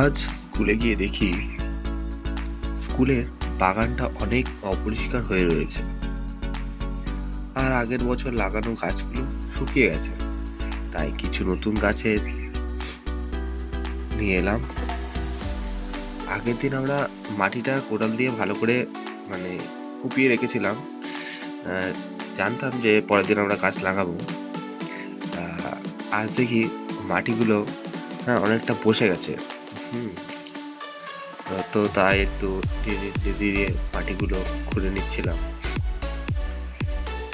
আজ স্কুলে গিয়ে দেখি স্কুলের বাগানটা অনেক অপরিষ্কার হয়ে রয়েছে। আর আগের বছর লাগানো গাছগুলো শুকিয়ে গেছে। তাই কিছু নতুন গাছের নিয়ে এলাম। আগের দিন আমরা মাটিটা কোদাল দিয়ে ভালো করে মানে কুপিয়ে রেখেছিলাম। জানতাম যে পরের দিন আমরা গাছ লাগাবো। আজ দেখি মাটিগুলো হ্যাঁ অনেকটা বসে গেছে। হুম। তো তাই একটু ধীরে ধীরে মাটিগুলো খুঁড়ে নিচ্ছিলাম।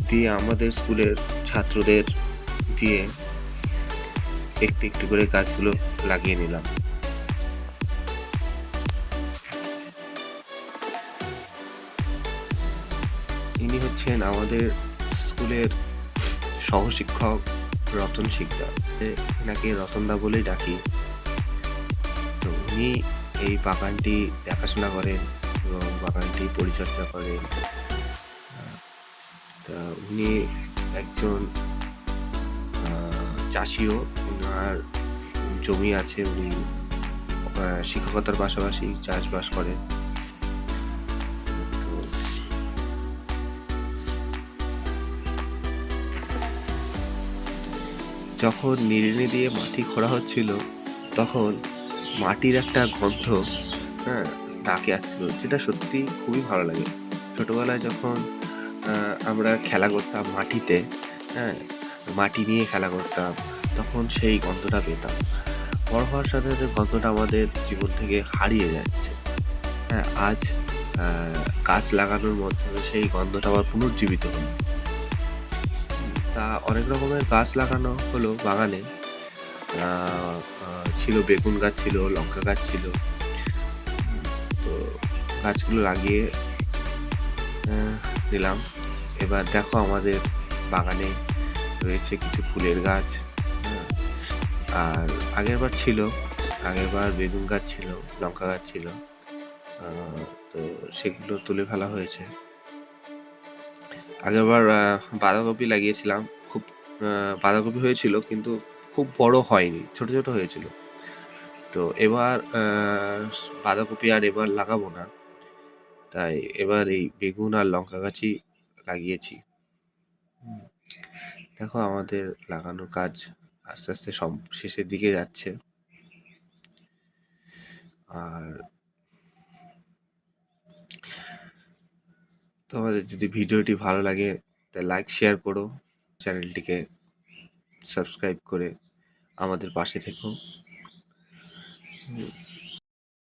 দিয়ে আমাদের স্কুলের ছাত্রদের দিয়ে একটু একটু করে গাছগুলো লাগিয়ে নিলাম। ইনি হচ্ছেন আমাদের স্কুলের সহশিক্ষক রতন শিকদার। এনাকে রতনদা বলেই ডাকি। উনি এই বাগানটি দেখাশোনা করেন এবং বাগানটি পরিচর্যা করেন। তা উনি একজন চাষিও। ওনার জমি আছে, উনি শিক্ষকতার পাশাপাশি চাষবাস করেন। যখন নিড়ানি দিয়ে মাটি খোঁড়া হচ্ছিল, তখন মাটির একটা গন্ধ হ্যাঁ নাকে আসছিল, যেটা সত্যি খুবই ভালো লাগে। ছোটোবেলায় যখন আমরা খেলা করতাম মাটিতে হ্যাঁ মাটি নিয়ে খেলা করতাম, তখন সেই গন্ধটা পেতাম। বড় হওয়ার সাথে সাথে গন্ধটা আমাদের জীবন থেকে হারিয়ে যাচ্ছে। হ্যাঁ আজ গাছ লাগানোর মাধ্যমে সেই গন্ধটা আবার পুনর্জীবিত হলো। তা অনেক রকমের গাছ লাগানো হলো বাগানে। ছিল, বেগুন গাছ ছিল, লঙ্কা গাছ ছিল। তো গাছগুলো লাগিয়ে দিলাম। এবার দেখো আমাদের বাগানে রয়েছে কিছু ফুলের গাছ। আর আগের বার ছিল আগের বার বেগুন গাছ ছিল, লঙ্কা গাছ ছিল তো সেগুলো তুলে ফেলা হয়েছে। আগেরবার বাঁধাকপি লাগিয়েছিলাম, খুব বাঁধাকপি হয়েছিল, কিন্তু খুব বড় হয়নি, ছোট ছোট হয়েছিল। তো এবার বাঁধাকপি আর এবার লাগাবো না। তাই এবার এই বেগুন আর লঙ্কা গাছই লাগিয়েছি। দেখো আমাদের লাগানো কাজ আস্তে আস্তে সম, শেষের দিকে যাচ্ছে। আর তোমাদের যদি ভিডিওটি ভালো লাগে তা লাইক শেয়ার করো। চ্যানেলটিকে সাবস্ক্রাইব করে আমাদের পাশে থেকো। হুম।